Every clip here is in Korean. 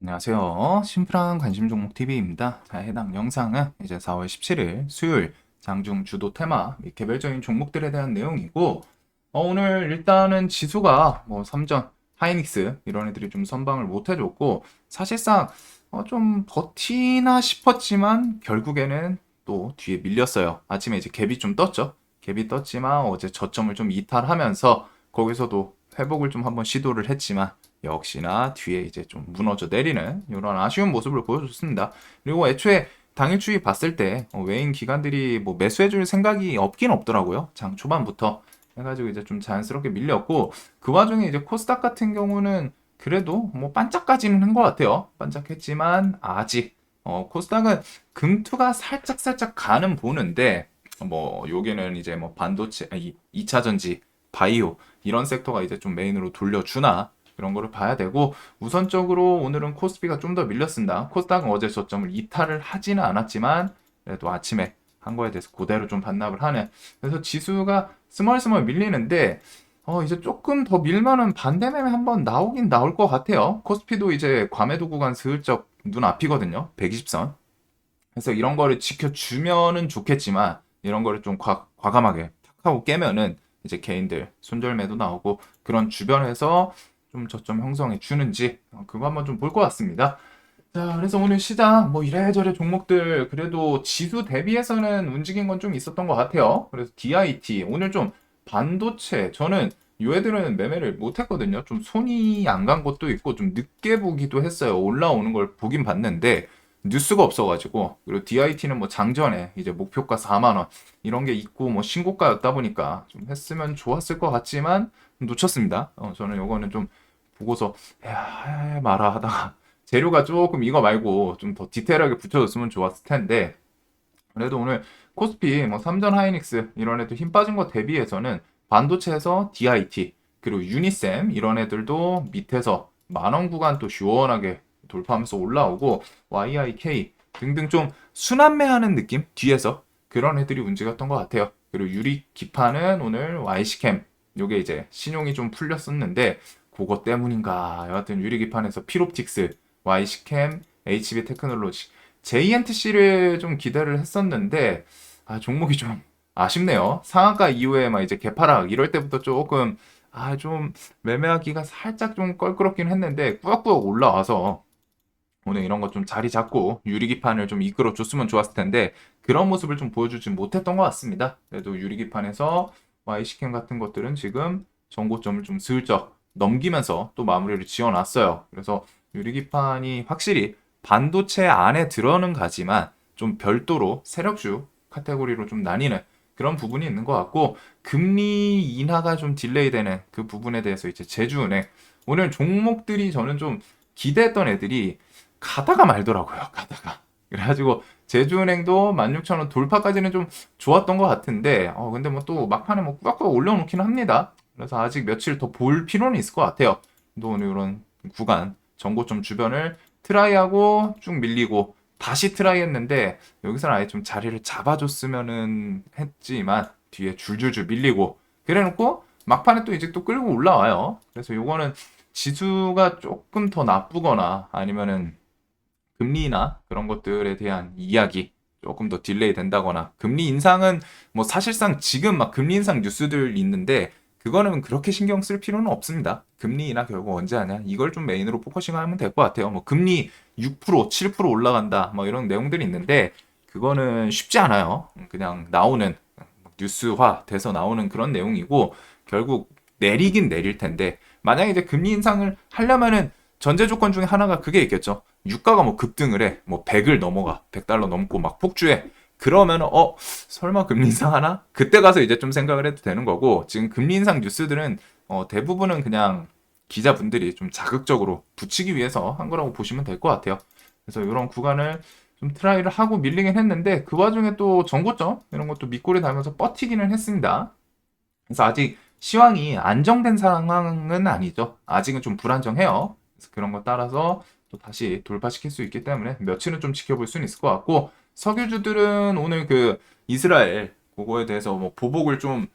안녕하세요. 심플한 관심 종목 TV입니다. 자, 해당 영상은 이제 4월 17일 수요일 장중 주도 테마 및 개별적인 종목들에 대한 내용이고 어, 오늘 일단은 지수가 뭐 삼전 하이닉스 이런 애들이 좀 선방을 못 해줬고 사실상 어, 좀 버티나 싶었지만 결국에는 또 뒤에 밀렸어요. 아침에 이제 갭이 좀 떴죠. 갭이 떴지만 어제 저점을 좀 이탈하면서 거기서도 회복을 좀 한번 시도를 했지만 역시나 뒤에 이제 좀 무너져 내리는 이런 아쉬운 모습을 보여줬습니다. 그리고 애초에 당일 추이 봤을 때 어, 외인 기관들이 뭐 매수해줄 생각이 없긴 없더라고요. 장 초반부터 해가지고 이제 좀 자연스럽게 밀렸고 그 와중에 이제 코스닥 같은 경우는 그래도 뭐 반짝까지는 한 것 같아요. 반짝했지만 아직 어, 코스닥은 금투가 살짝 살짝 가는 보는데 뭐 여기는 이제 뭐 반도체 아니 2차 전지 바이오 이런 섹터가 이제 좀 메인으로 돌려주나 그런 거를 봐야 되고 우선적으로 오늘은 코스피가 좀 더 밀렸습니다. 코스닥은 어제 저점을 이탈을 하지는 않았지만 그래도 아침에 한 거에 대해서 그대로 좀 반납을 하는 그래서 지수가 스멀스멀 밀리는데 어 이제 조금 더 밀면은 반대 매매 한번 나오긴 나올 것 같아요. 코스피도 이제 과매도 구간 슬쩍 눈 앞이거든요. 120선. 그래서 이런 거를 지켜주면은 좋겠지만 이런 거를 좀 과, 과감하게 탁 하고 깨면은 이제 개인들 손절매도 나오고 그런 주변에서 좀 저점 형성해 주는지 어, 그거 한번 좀 볼 것 같습니다. 자, 그래서 오늘 시장 뭐 이래저래 종목들 그래도 지수 대비해서는 움직인 건 좀 있었던 것 같아요. 그래서 DIT 오늘 좀 반도체 저는 요 애들은 매매를 못 했거든요. 좀 손이 안 간 것도 있고 좀 늦게 보기도 했어요. 올라오는 걸 보긴 봤는데 뉴스가 없어가지고 그리고 DIT는 뭐 장전에 이제 목표가 4만 원 이런 게 있고 뭐 신고가였다 보니까 좀 했으면 좋았을 것 같지만 놓쳤습니다. 어, 저는 요거는 좀 보고서 야 마라 하다가 재료가 조금 이거 말고 좀 더 디테일하게 붙여줬으면 좋았을 텐데 그래도 오늘 코스피 뭐 삼전 하이닉스 이런 애들 힘 빠진 거 대비해서는 반도체에서 DIT 그리고 유니셈 이런 애들도 밑에서 만원 구간 또 시원하게 돌파하면서 올라오고 YIK 등등 좀 순환매하는 느낌 뒤에서 그런 애들이 움직였던 것 같아요. 그리고 유리 기판은 오늘 YC캠 요게 이제 신용이 좀 풀렸었는데 그거 때문인가 여하튼 유리 기판에서 피롭틱스 YC캠 HB 테크놀로지 JNTC를 좀 기대를 했었는데 아 종목이 좀 아쉽네요. 상한가 이후에 막 이제 개파락 이럴 때부터 조금 아 좀 매매하기가 살짝 좀 껄끄럽긴 했는데 꾸역꾸역 올라와서 오늘 이런 거 좀 자리 잡고 유리기판을 좀 이끌어 줬으면 좋았을 텐데 그런 모습을 좀 보여주지 못했던 것 같습니다. 그래도 유리기판에서 Y시캠 같은 것들은 지금 정고점을 좀 슬쩍 넘기면서 또 마무리를 지어놨어요. 그래서 유리기판이 확실히 반도체 안에 들어는 가지만 좀 별도로 세력주 카테고리로 좀 나뉘는 그런 부분이 있는 것 같고 금리 인하가 좀 딜레이 되는 그 부분에 대해서 이제 제주은행 오늘 종목들이 저는 좀 기대했던 애들이 가다가 말더라고요. 가다가. 그래가지고 제주은행도 16,000원 돌파까지는 좀 좋았던 것 같은데 어 근데 뭐 또 막판에 뭐 꾸락꾸락 올려놓기는 합니다. 그래서 아직 며칠 더 볼 필요는 있을 것 같아요. 또 오늘 이런 구간 정고점 주변을 트라이하고 쭉 밀리고 다시 트라이 했는데 여기서는 아예 좀 자리를 잡아줬으면은 했지만 뒤에 줄줄줄 밀리고 그래놓고 막판에 또 이제 또 끌고 올라와요. 그래서 요거는 지수가 조금 더 나쁘거나 아니면은 금리나 그런 것들에 대한 이야기 조금 더 딜레이 된다거나 금리 인상은 뭐 사실상 지금 막 금리 인상 뉴스들 있는데 그거는 그렇게 신경 쓸 필요는 없습니다. 금리 인하 결국 언제 하냐 이걸 좀 메인으로 포커싱하면 될 것 같아요. 뭐 금리 6% 7% 올라간다 뭐 이런 내용들이 있는데 그거는 쉽지 않아요. 그냥 나오는 뉴스화 돼서 나오는 그런 내용이고 결국 내리긴 내릴 텐데 만약에 이제 금리 인상을 하려면은 전제 조건 중에 하나가 그게 있겠죠. 유가가 뭐 급등을 해. 뭐 100을 넘어가. 100달러 넘고 막 폭주해. 그러면 어 설마 금리 인상 하나? 그때 가서 이제 좀 생각을 해도 되는 거고 지금 금리 인상 뉴스들은 어, 대부분은 그냥 기자분들이 좀 자극적으로 붙이기 위해서 한 거라고 보시면 될 것 같아요. 그래서 이런 구간을 좀 트라이를 하고 밀리긴 했는데 그 와중에 또 정고점 이런 것도 밑골이 달면서 버티기는 했습니다. 그래서 아직 시황이 안정된 상황은 아니죠. 아직은 좀 불안정해요. 그런 거 따라서 또 다시 돌파시킬 수 있기 때문에 며칠은 좀 지켜볼 수는 있을 것 같고 석유주들은 오늘 그 이스라엘 그거에 대해서 뭐 보복을 좀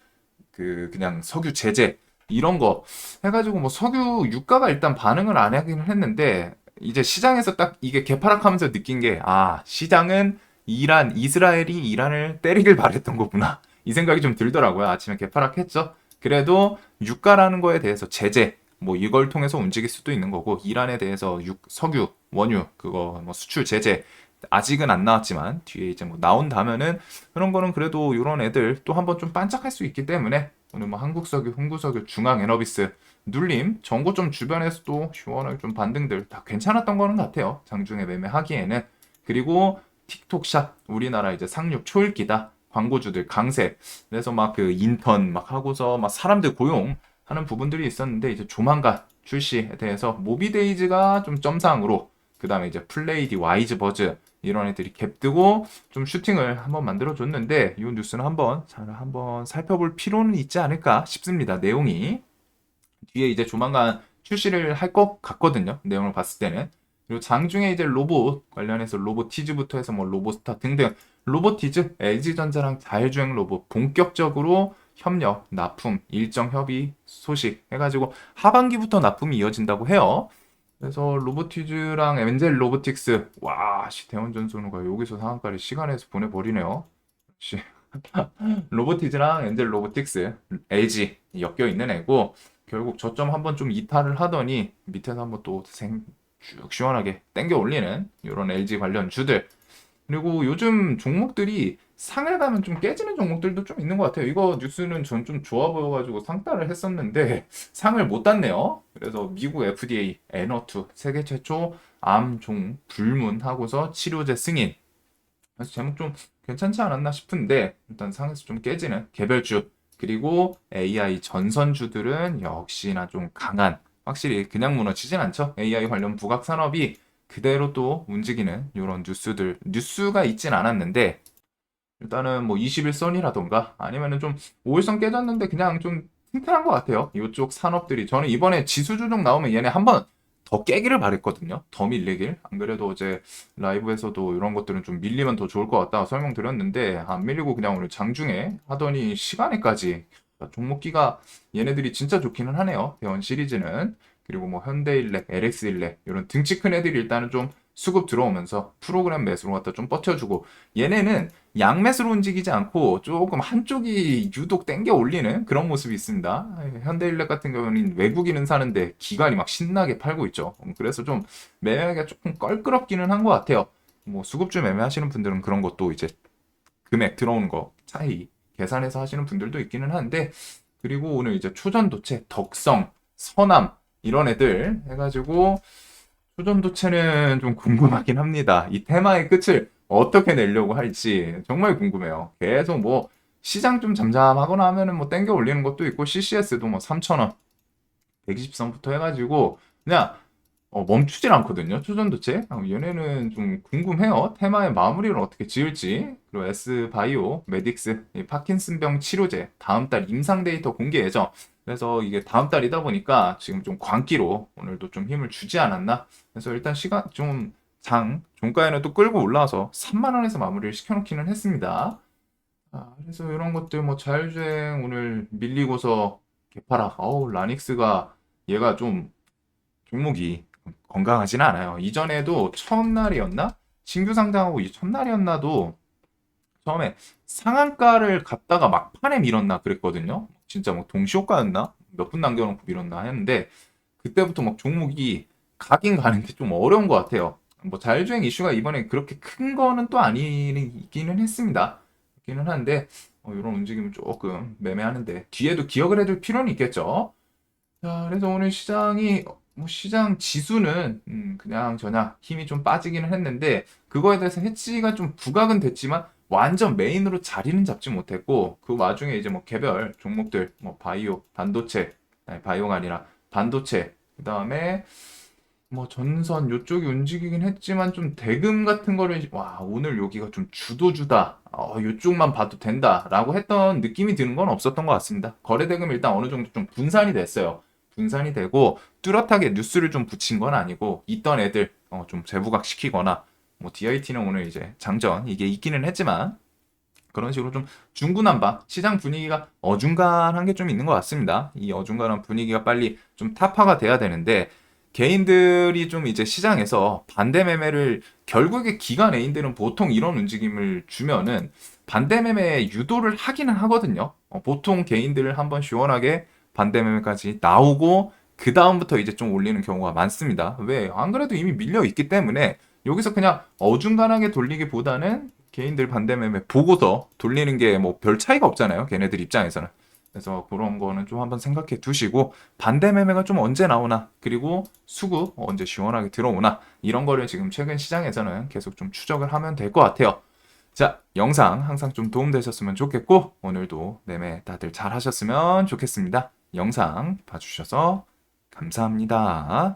그 그냥 석유 제재 이런 거 해가지고 뭐 석유 유가가 일단 반응을 안 하기는 했는데 이제 시장에서 딱 이게 개파락하면서 느낀 게 아, 시장은 이란, 이스라엘이 이란을 때리길 바랬던 거구나. 이 생각이 좀 들더라고요. 아침에 개파락했죠. 그래도 유가라는 거에 대해서 제재, 뭐 이걸 통해서 움직일 수도 있는 거고 이란에 대해서 육, 석유, 원유 그거 뭐 수출 제재 아직은 안 나왔지만 뒤에 이제 뭐 나온다면은 그런 거는 그래도 이런 애들 또 한번 좀 반짝할 수 있기 때문에 오늘 뭐 한국석유, 홍구석유, 중앙에너비스 눌림, 정고점 주변에서도 시원하게 좀 반등들 다 괜찮았던 거는 같아요. 장중에 매매하기에는. 그리고 틱톡샷 우리나라 이제 상륙 초읽기다. 광고주들 강세. 그래서 막 그 인턴 막 하고서 막 사람들 고용 하는 부분들이 있었는데 이제 조만간 출시에 대해서 모비데이즈가 좀 점상으로 그 다음에 이제 플레이디 와이즈 버즈 이런 애들이 갭뜨고 좀 슈팅을 한번 만들어 줬는데 이 뉴스는 한번 잘 한번 살펴볼 필요는 있지 않을까 싶습니다 내용이. 뒤에 이제 조만간 출시를 할 것 같거든요 내용을 봤을 때는. 그리고 장중에 이제 로봇 관련해서 로보티즈부터 해서 뭐 로보스타 등등 로보티즈, LG전자랑 자율주행 로봇 본격적으로 협력, 납품, 일정 협의 소식 해가지고 하반기부터 납품이 이어진다고 해요. 그래서 로보티즈랑 엔젤 로보틱스 와, 씨 대원전 선우가 여기서 상한가를 시간에서 보내버리네요. 씨. 로보티즈랑 엔젤 로보틱스, LG 엮여 있는 애고 결국 저점 한번 좀 이탈을 하더니 밑에서 한번 또 생, 쭉 시원하게 땡겨 올리는 이런 LG 관련 주들 그리고 요즘 종목들이 상을 가면 좀 깨지는 종목들도 좀 있는 것 같아요. 이거 뉴스는 전 좀 좋아 보여가지고 상따를 했었는데 상을 못 땄네요. 그래서 미국 FDA 에너투 세계 최초 암종 불문하고서 치료제 승인. 그래서 제목 좀 괜찮지 않았나 싶은데 일단 상에서 좀 깨지는 개별주 그리고 AI 전선주들은 역시나 좀 강한 확실히 그냥 무너지진 않죠. AI 관련 부각 산업이 그대로 또 움직이는 이런 뉴스들 뉴스가 있진 않았는데 일단은 뭐 21선이라던가 아니면은 좀 5일선 깨졌는데 그냥 좀 튼튼한 것 같아요. 이쪽 산업들이 저는 이번에 지수 조정 나오면 얘네 한번 더 깨기를 바랬거든요. 더 밀리길. 안 그래도 어제 라이브에서도 이런 것들은 좀 밀리면 더 좋을 것 같다 설명드렸는데 안 밀리고 그냥 오늘 장중에 하더니 시간에까지 종목기가 얘네들이 진짜 좋기는 하네요. 대원 시리즈는. 그리고 뭐 현대일렉, LX일렉 이런 등치 큰 애들이 일단은 좀 수급 들어오면서 프로그램 매수로 갖다 좀 버텨주고 얘네는 양매수로 움직이지 않고 조금 한쪽이 유독 땡겨 올리는 그런 모습이 있습니다. 현대일렉 같은 경우는 외국인은 사는데 기관이 막 신나게 팔고 있죠. 그래서 좀 매매하기가 조금 껄끄럽기는 한 것 같아요. 뭐 수급주 매매하시는 분들은 그런 것도 이제 금액 들어오는 거 차이 계산해서 하시는 분들도 있기는 한데 그리고 오늘 이제 초전도체, 덕성, 서남 이런 애들 해가지고 초전도체는 좀 궁금하긴 합니다. 이 테마의 끝을 어떻게 내려고 할지 정말 궁금해요. 계속 뭐 시장 좀 잠잠하거나 하면은 뭐 땡겨 올리는 것도 있고 CCS도 뭐 3,000원 120선부터 해가지고 그냥 어, 멈추질 않거든요. 초전도체. 어, 얘네는 좀 궁금해요. 테마의 마무리를 어떻게 지을지. 그리고 S바이오, 메딕스, 파킨슨병 치료제 다음 달 임상 데이터 공개 예정. 그래서 이게 다음 달이다 보니까 지금 좀 광기로 오늘도 좀 힘을 주지 않았나. 그래서 일단 시간 좀 장, 종가에는 또 끌고 올라와서 3만원에서 마무리를 시켜놓기는 했습니다. 아, 그래서 이런 것들 뭐 자율주행 오늘 밀리고서 개파락. 어우, 라닉스가 얘가 좀 종목이 건강하지는 않아요. 이전에도 첫날이었나? 신규 상장하고 이 첫날이었나도 처음에 상한가를 갔다가 막판에 밀었나 그랬거든요. 진짜 뭐 동시효과였나? 몇 분 남겨놓고 밀었나 했는데 그때부터 막 종목이 가긴 가는데 좀 어려운 것 같아요. 뭐 자율주행 이슈가 이번에 그렇게 큰 거는 또 아니기는 했습니다. 있기는 한데 어, 이런 움직임은 조금 매매하는데 뒤에도 기억을 해둘 필요는 있겠죠. 자, 그래서 오늘 시장이 뭐 시장 지수는 음, 그냥 저냥 힘이 좀 빠지기는 했는데 그거에 대해서 해치가 좀 부각은 됐지만 완전 메인으로 자리는 잡지 못했고 그 와중에 이제 뭐 개별 종목들 뭐 바이오 반도체 아니 바이오가 아니라 반도체 그 다음에 뭐 전선 요쪽이 움직이긴 했지만 좀 대금 같은 거를 와 오늘 여기가 좀 주도주다 어 요쪽만 봐도 된다 라고 했던 느낌이 드는 건 없었던 것 같습니다. 거래 대금 일단 어느 정도 좀 분산이 됐어요. 분산이 되고 뚜렷하게 뉴스를 좀 붙인 건 아니고 있던 애들 어, 좀 재부각 시키거나 뭐 DIT는 오늘 이제 장전 이게 있기는 했지만 그런 식으로 좀 중구난방 시장 분위기가 어중간한 게 좀 있는 것 같습니다. 이 어중간한 분위기가 빨리 좀 타파가 돼야 되는데 개인들이 좀 이제 시장에서 반대 매매를 결국에 기관 애인들은 보통 이런 움직임을 주면은 반대 매매에 유도를 하기는 하거든요. 어, 보통 개인들을 한번 시원하게 반대 매매까지 나오고 그 다음부터 이제 좀 올리는 경우가 많습니다. 왜? 안 그래도 이미 밀려 있기 때문에 여기서 그냥 어중간하게 돌리기보다는 개인들 반대 매매 보고서 돌리는 게 뭐 별 차이가 없잖아요. 걔네들 입장에서는. 그래서 그런 거는 좀 한번 생각해 두시고 반대 매매가 좀 언제 나오나 그리고 수급 언제 시원하게 들어오나 이런 거를 지금 최근 시장에서는 계속 좀 추적을 하면 될 것 같아요. 자, 영상 항상 좀 도움되셨으면 좋겠고 오늘도 매매 다들 잘 하셨으면 좋겠습니다. 영상 봐주셔서 감사합니다.